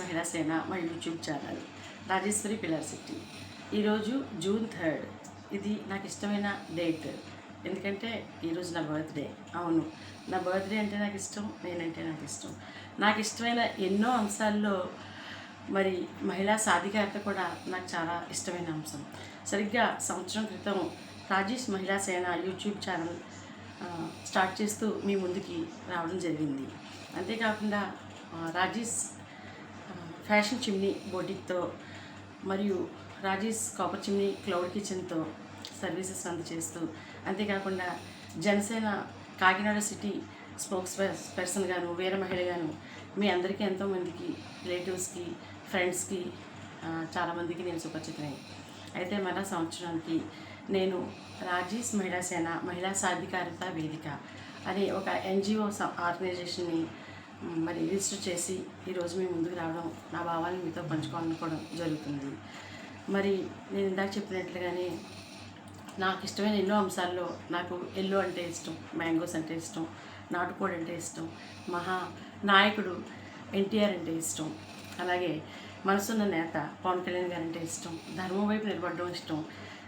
మహిళా సేన మా YouTube channel Rajeshwari pillar city ఈరోజు జూన్ థర్డ్ ఇది నాకు ఇష్టమైన డేట్ ఎందుకంటే ఈరోజు నా బర్త్డే అవును. నా బర్త్డే అంటే నాకు ఇష్టం నేనంటే నాకు ఇష్టం. నాకు ఇష్టమైన ఎన్నో అంశాల్లో మరి మహిళా సాధికారత కూడా నాకు చాలా ఇష్టమైన అంశం. సరిగ్గా సంవత్సరం క్రితం Rajesh Mahila Sena YouTube channel start చేస్తూ మీ ముందుకి రావడం జరిగింది. అంతేకాకుండా రాజేష్ ఫ్యాషన్ చిమ్నీ బోటిక్తో మరియు రాజేష్ కాపర్ చిమ్నీ క్లౌడ్ కిచెన్తో సర్వీసెస్ అందజేస్తూ అంతేకాకుండా Janasena Kakinada city spokesperson గాను వీర మహిళగాను మీ అందరికీ ఎంతోమందికి రిలేటివ్స్కి ఫ్రెండ్స్కి చాలామందికి నేను సుపరిచితమే అయితే మన సంవత్సరానికి నేను రాజీస్ మహిళా సేన మహిళా సాధికారత వేదిక అనే ఒక ఎన్జిఓ ఆర్గనైజేషన్ని మరి రిజిస్టర్ చేసి ఈరోజు మీ ముందుకు రావడం నా భావాలను మీతో పంచుకోవాలనుకోవడం జరుగుతుంది. మరి నేను ఇందాక చెప్పినట్లుగానే నాకు ఇష్టమైన ఎన్నో అంశాల్లో నాకు ఎల్లో అంటే ఇష్టం మ్యాంగోస్ అంటే ఇష్టం నాటుకోడి అంటే ఇష్టం మహా నాయకుడు ఎన్టీఆర్ అంటే ఇష్టం అలాగే మనసున్న నేత పవన్ కళ్యాణ్ గారు అంటే ఇష్టం ధర్మం వైపు నిలబడడం ఇష్టం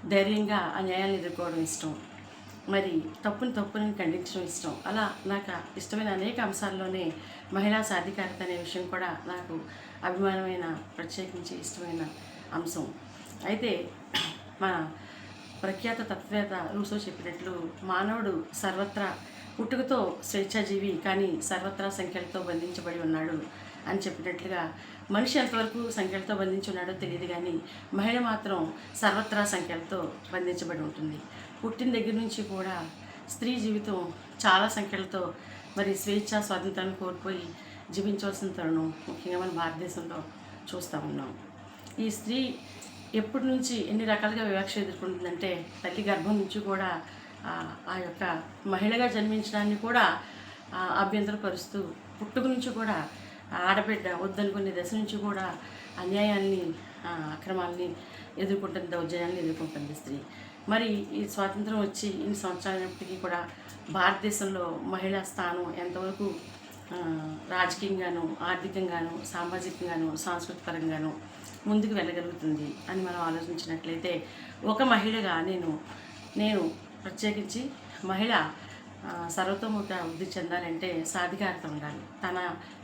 ధైర్యంగా అన్యాయాలను ఎదుర్కోవడం ఇష్టం మరి తప్పుని తప్పుని ఖండించడం ఇష్టం. అలా నాకు ఇష్టమైన అనేక అంశాల్లోనే మహిళా సాధికారత అనే విషయం కూడా నాకు అభిమానమైన ప్రత్యేకించి ఇష్టమైన అంశం. అయితే మన ప్రఖ్యాత తత్వవేత్త రూసో చెప్పినట్లు మానవుడు సర్వత్రా పుట్టుకతో స్వేచ్ఛాజీవి కానీ సర్వత్రా సంఖ్యలతో బంధించబడి ఉన్నాడు అని చెప్పినట్లుగా మనిషి ఎంతవరకు సంఖ్యలతో బంధించి ఉన్నాడో తెలియదు కానీ మహిళ మాత్రం సర్వత్రా సంఖ్యలతో బంధించబడి ఉంటుంది. పుట్టిన దగ్గర నుంచి కూడా స్త్రీ జీవితం చాలా సంఖ్యలతో మరి స్వేచ్ఛ స్వాతంత్రాన్ని కోల్పోయి జీవించవలసిన తరుణం ముఖ్యంగా మన భారతదేశంలో చూస్తూ ఉన్నాం. ఈ స్త్రీ ఎప్పటి నుంచి ఎన్ని రకాలుగా వివక్ష ఎదుర్కొంటుందంటే తల్లి గర్భం నుంచి కూడా ఆ, యొక్క మహిళగా జన్మించడాన్ని కూడా అభ్యంతరపరుస్తూ పుట్టుక నుంచి కూడా ఆడబిడ్డ వద్దనుకునే దశ నుంచి కూడా అన్యాయాన్ని అక్రమాల్ని ఎదుర్కొంటుంది దౌర్జన్యాన్ని ఎదుర్కొంటుంది స్త్రీ. మరి ఈ స్వాతంత్రం వచ్చి ఇన్ని సంవత్సరాలైనప్పటికీ కూడా భారతదేశంలో మహిళా స్థానం ఎంతవరకు రాజకీయంగాను ఆర్థికంగాను సామాజికంగాను సాంస్కృతికంగాను ముందుకు వెళ్ళగలుగుతుంది అని మనం ఆలోచించినట్లయితే ఒక మహిళగా నేను నేను ప్రత్యేకించి మహిళ సర్వతోముఖ వృద్ధి చెందాలంటే సాధికారత ఉండాలి. తన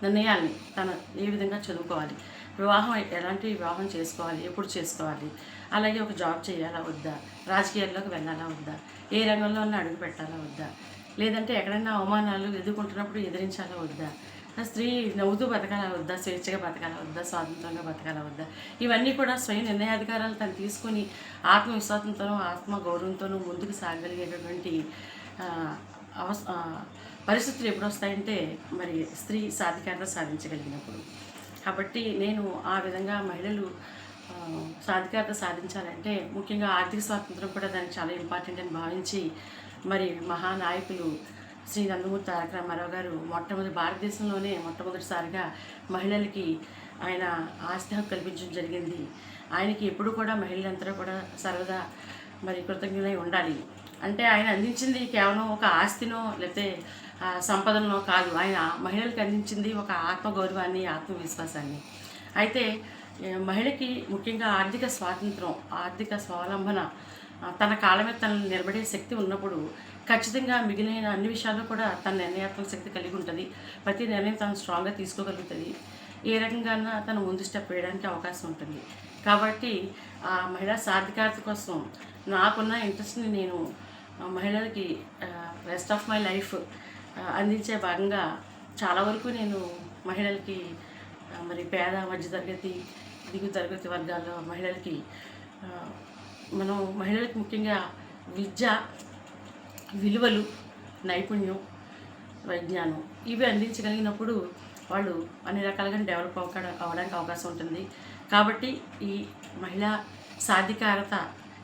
నిర్ణయాల్ని తన ఏ విధంగా చదువుకోవాలి వివాహం ఎలాంటి వివాహం చేసుకోవాలి ఎప్పుడు చేసుకోవాలి అలాగే ఒక జాబ్ చేయాలా వద్దా రాజకీయాల్లోకి వెళ్ళాలా వద్దా ఏ రంగంలో అడుగు పెట్టాలా వద్దా లేదంటే ఎక్కడైనా అవమానాలు ఎదుర్కొంటున్నప్పుడు ఎదిరించాలా వద్దా స్త్రీ నవ్వుతూ బతకాలా వద్దా స్వేచ్ఛగా బతకాల వద్దా స్వాతంత్రంగా బతకాలా వద్దా ఇవన్నీ కూడా స్వయం నిర్ణయాధికారాలు తను తీసుకొని ఆత్మవిశ్వాసంతోనూ ఆత్మ గౌరవంతోనూ ముందుకు సాగలిగేటటువంటి అవస పరిస్థితులు ఎప్పుడు వస్తాయంటే మరి స్త్రీ సాధికారత సాధించగలిగినప్పుడు. కాబట్టి నేను ఆ విధంగా మహిళలు సాధికారత సాధించాలంటే ముఖ్యంగా ఆర్థిక స్వాతంత్రం కూడా దానికి చాలా ఇంపార్టెంట్ అని భావించి మరి మహానాయకులు శ్రీ నందమూరి తారక రామారావు గారు మొట్టమొదటి భారతదేశంలోనే మొట్టమొదటిసారిగా మహిళలకి ఆయన ఆస్తి హక్కు కల్పించడం జరిగింది. ఆయనకి ఎప్పుడు కూడా మహిళలందరూ కూడా సర్వదా మరి కృతజ్ఞులై ఉండాలి. అంటే ఆయన అందించింది కేవలం ఒక ఆస్తినో లేకపోతే సంపదనో కాదు. ఆయన మహిళలకు అందించింది ఒక ఆత్మగౌరవాన్ని ఆత్మవిశ్వాసాన్ని. అయితే మహిళకి ముఖ్యంగా ఆర్థిక స్వాతంత్రం ఆర్థిక స్వావలంబన తన కాళ్ళ మీద తనను నిలబడే శక్తి ఉన్నప్పుడు ఖచ్చితంగా మిగిలిన అన్ని విషయాల్లో కూడా తన నిర్ణయాత్మక శక్తి కలిగి ఉంటుంది. ప్రతి నిర్ణయం తను స్ట్రాంగ్గా తీసుకోగలుగుతుంది. ఏ రకంగా తను ముందు స్టెప్ వేయడానికి అవకాశం ఉంటుంది. కాబట్టి ఆ మహిళా సాధికారత కోసం నాకున్న ఇంట్రెస్ట్ని నేను మహిళలకి రెస్ట్ ఆఫ్ మై లైఫ్ అందించే భాగంగా చాలా వరకు నేను మహిళలకి మరి పేద మధ్యతరగతి దిగు తరగతి వర్గాల్లో మహిళలకి మనం మహిళలకు ముఖ్యంగా విద్య విలువలు నైపుణ్యం విజ్ఞానం ఇవి అందించగలిగినప్పుడు వాళ్ళు అన్ని రకాలుగా డెవలప్ అవక అవడానికి అవకాశం ఉంటుంది. కాబట్టి ఈ మహిళా సాధికారత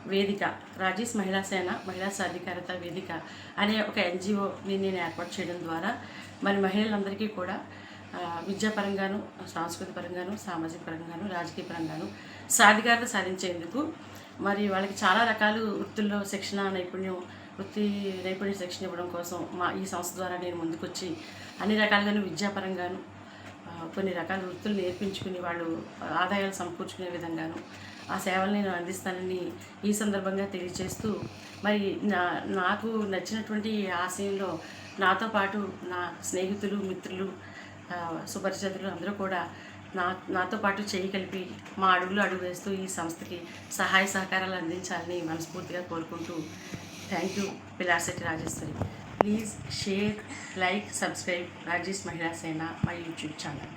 వేదిక రాజేష్ మహిళా సేన మహిళా సాధికారత వేదిక అనే ఒక ఎన్జిఓని నేను ఏర్పాటు చేయడం ద్వారా మరి మహిళలందరికీ కూడా విద్యాపరంగాను సాంస్కృతిక పరంగాను సామాజిక పరంగాను రాజకీయ పరంగాను సాధికారత సాధించేందుకు మరి వాళ్ళకి చాలా రకాలు వృత్తుల్లో శిక్షణ నైపుణ్యం వృత్తి నైపుణ్య శిక్షణ ఇవ్వడం కోసం మా ఈ సంస్థ ద్వారా నేను ముందుకొచ్చి అన్ని రకాలుగాను విద్యాపరంగాను కొన్ని రకాల వృత్తులు నేర్పించుకుని వాళ్ళు ఆదాయాలు సమకూర్చుకునే విధంగాను ఆ సేవలు నేను అందిస్తానని ఈ సందర్భంగా తెలియజేస్తూ మరి నా నాకు నచ్చినటువంటి ఆశయంలో నాతో పాటు నా స్నేహితులు మిత్రులు సుపరిచితులు అందరూ కూడా నా నాతో పాటు చేయి కలిపి మా అడుగులు అడుగు వేస్తూ ఈ సంస్థకి సహాయ సహకారాలు అందించాలని మనస్ఫూర్తిగా కోరుకుంటూ thank you. Pilarshetti Rajeshwari. Please share like subscribe Rajesh Mahila Sena my YouTube channel